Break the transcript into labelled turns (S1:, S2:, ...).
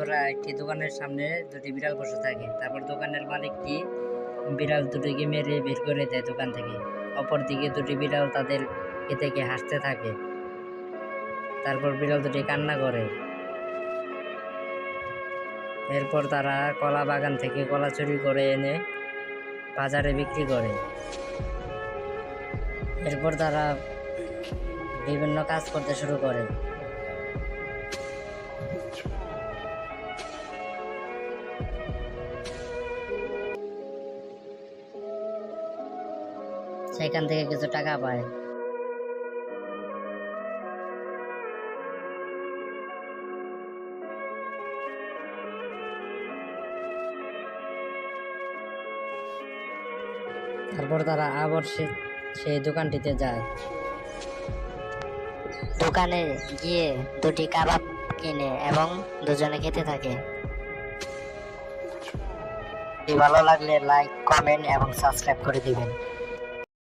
S1: ওরা একটি দোকানের সামনে দুটি বিড়াল বসে থাকে। তারপর দোকানের মালিকটি বিড়াল দুটিকে মেরে বের করে দেয় দোকান থেকে। অপরদিকে দুটি বিড়াল তাদের এ থেকে হাসতে থাকে। তারপর বিড়াল দুটি কান্না করে। এরপর তারা কলা বাগান থেকে কলা চুরি করে এনে বাজারে বিক্রি করে। এরপর তারা বিভিন্ন কাজ করতে শুরু করে। সেখান থেকে কিছু টাকা পায়। তারপর তারা আবার সেই দোকানটিতে যায়।
S2: দোকানে গিয়ে দুটি কাবাব কিনে এবং দুজনে খেতে থাকে। ভালো লাগলে লাইক কমেন্ট এবং সাবস্ক্রাইব করে দিবেন।